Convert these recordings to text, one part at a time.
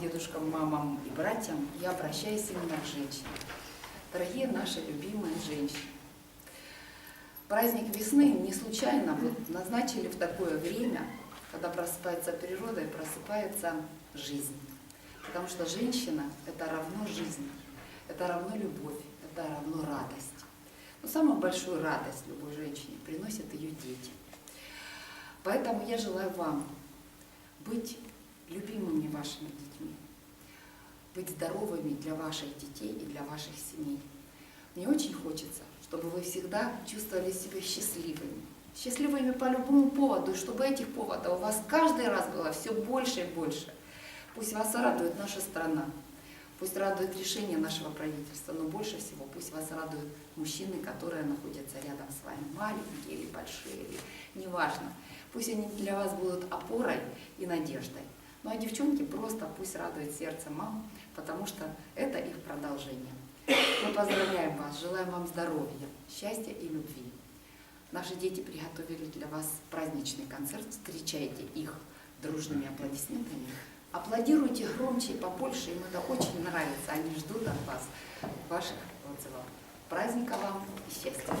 дедушкам, мамам и братьям, я обращаюсь именно к женщинам. Дорогие наши любимые женщины, праздник весны не случайно вот назначили в такое время, когда просыпается природа и просыпается жизнь. Потому что женщина – это равно жизнь, это равно любовь, это равно радость. Но самую большую радость любой женщине приносят ее дети. Поэтому я желаю вам быть любимыми вашими детьми, быть здоровыми для ваших детей и для ваших семей. Мне очень хочется, чтобы вы всегда чувствовали себя счастливыми. Счастливыми по любому поводу, и чтобы этих поводов у вас каждый раз было все больше и больше. Пусть вас радует наша страна, пусть радует решение нашего правительства, но больше всего пусть вас радуют мужчины, которые находятся рядом с вами, маленькие или большие, или неважно. Пусть они для вас будут опорой и надеждой. Ну а девчонки просто пусть радует сердце мам, потому что это их продолжение. Мы поздравляем вас, желаем вам здоровья, счастья и любви. Наши дети приготовили для вас праздничный концерт. Встречайте их дружными аплодисментами. Аплодируйте громче и побольше, им это очень нравится. Они ждут от вас ваших отзывов. Праздника вам и счастья!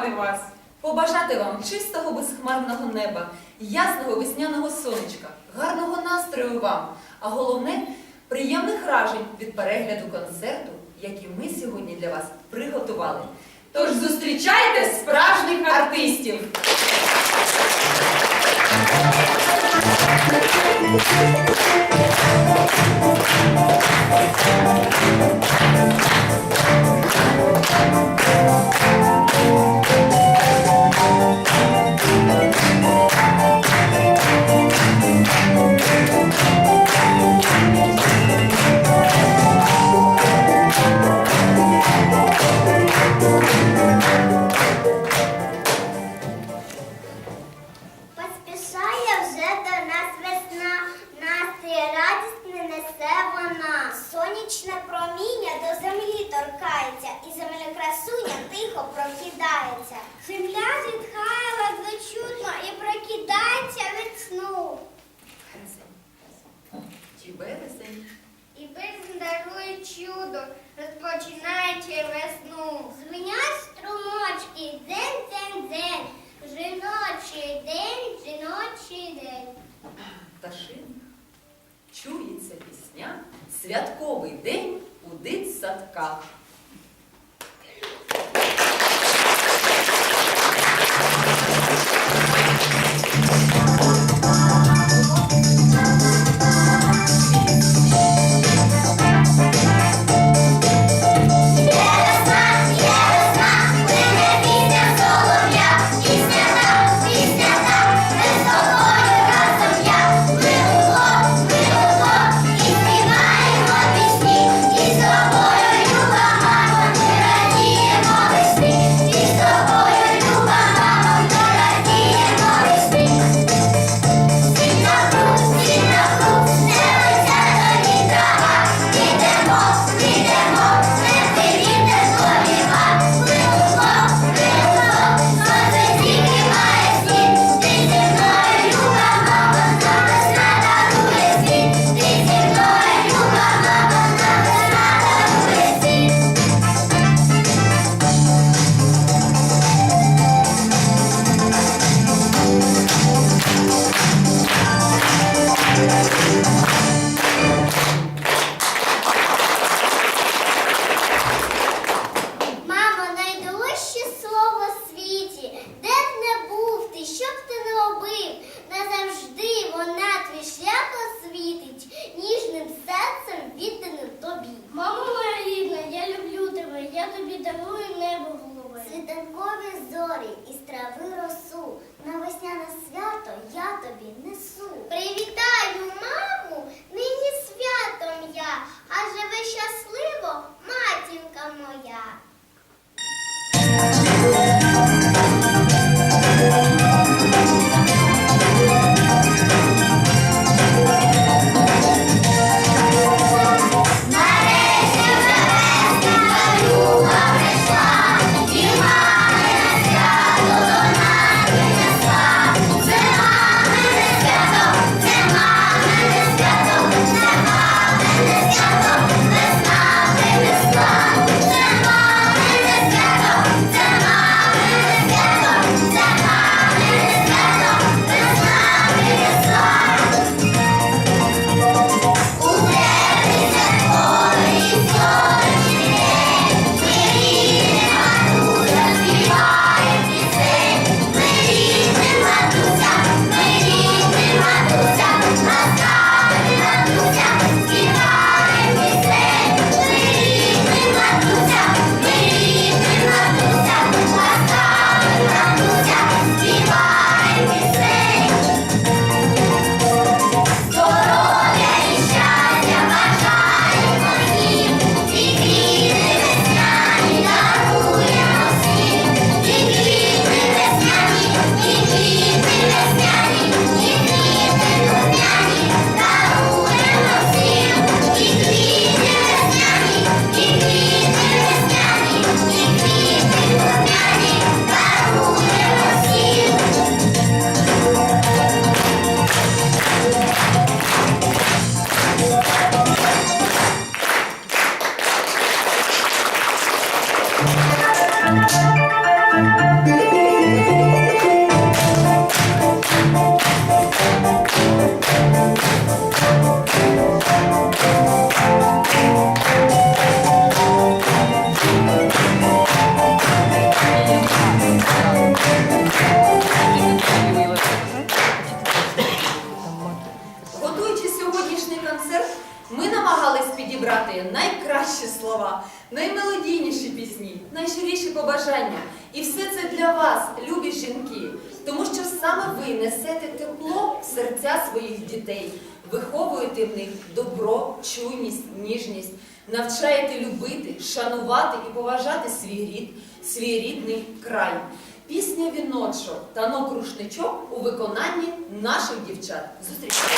Привітати вас. Побажати вам чистого безхмарного неба, ясного весняного сонечка, гарного настрою вам, а головне приємних вражень від перегляду концерту, який ми сьогодні для вас приготували. Тож зустрічайте справжніх артистів! Поспішає Сонячне проміння до землі торкається, і землекрасуня тихо прокидається. Земля зітхає ледве чутно і прокидається від сну. Чи вересень? І березень дарує чудо, розпочинаючи весну. Звенять струмочки, дзень, дзень, дзень. Жіночий день, жіночий день. Пташин. Чується пісня, святковий день у дитсадках. несу. Привітаю маму, нині святом я, а живи щасливо матінка моя. Саме ви несете тепло в серця своїх дітей, виховуєте в них добро, чуйність, ніжність, навчаєте любити, шанувати і поважати свій рід, свій рідний край. Пісня віночок, танок рушничок у виконанні наших дівчат. Зустрічайте!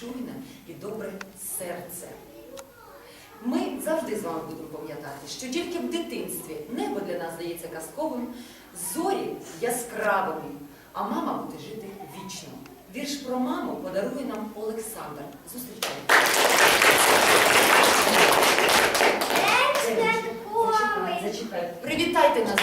чуйне і добре серце. Ми завжди з вами будемо пам'ятати, що тільки в дитинстві небо для нас здається казковим, зорі яскравими, а мама буде жити вічно. Вірш про маму подарує нам Олександр. Зустрічайте. Зачекай. Привітайте нас.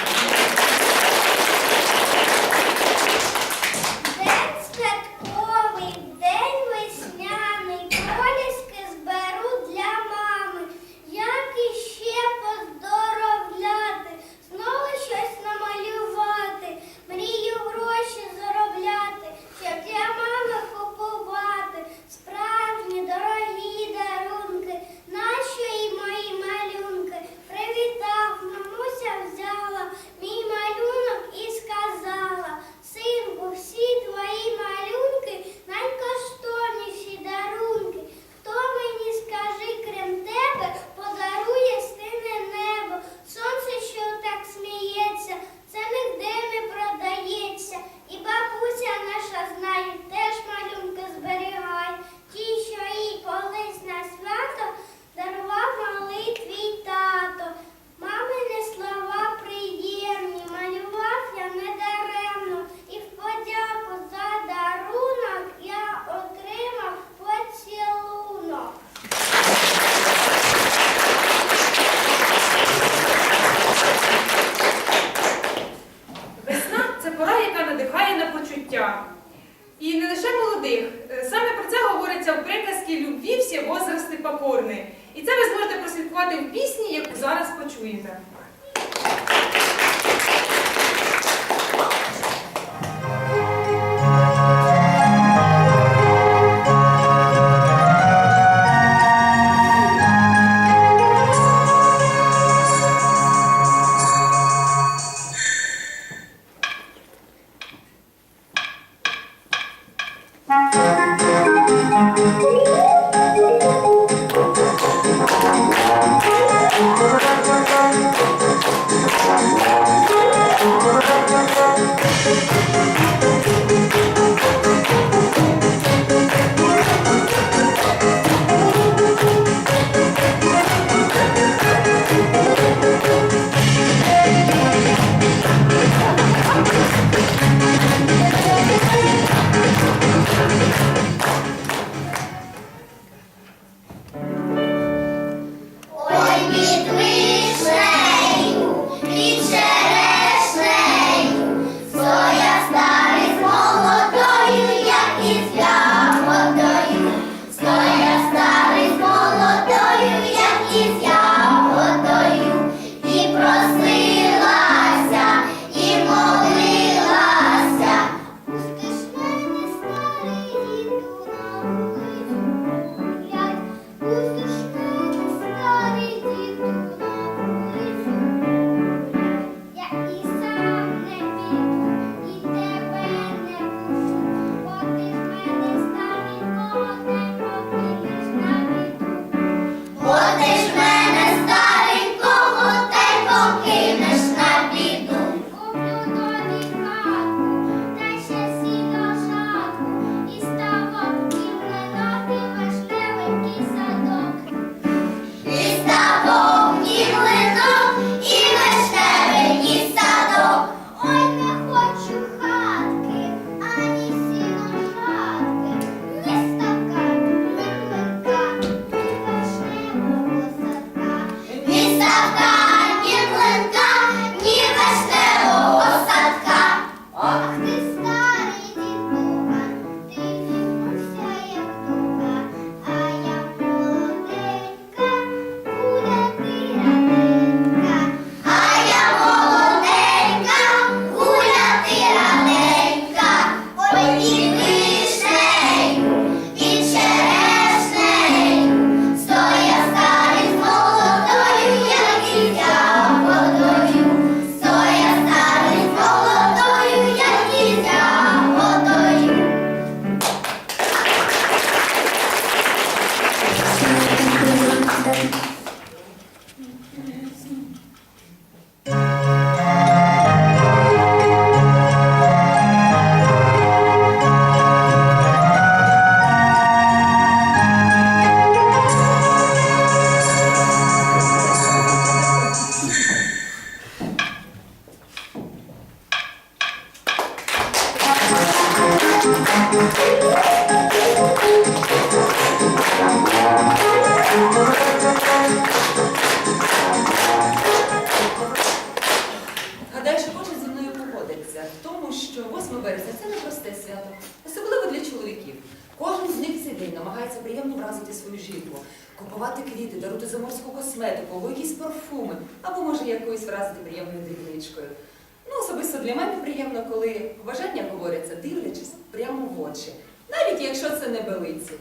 охоче, навіть якщо це не белиці.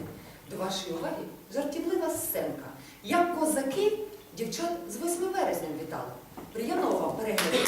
До вашої уваги жартівлива сценка. Як козаки дівчат з 8 вересня вітали. Приємного вам перегляду!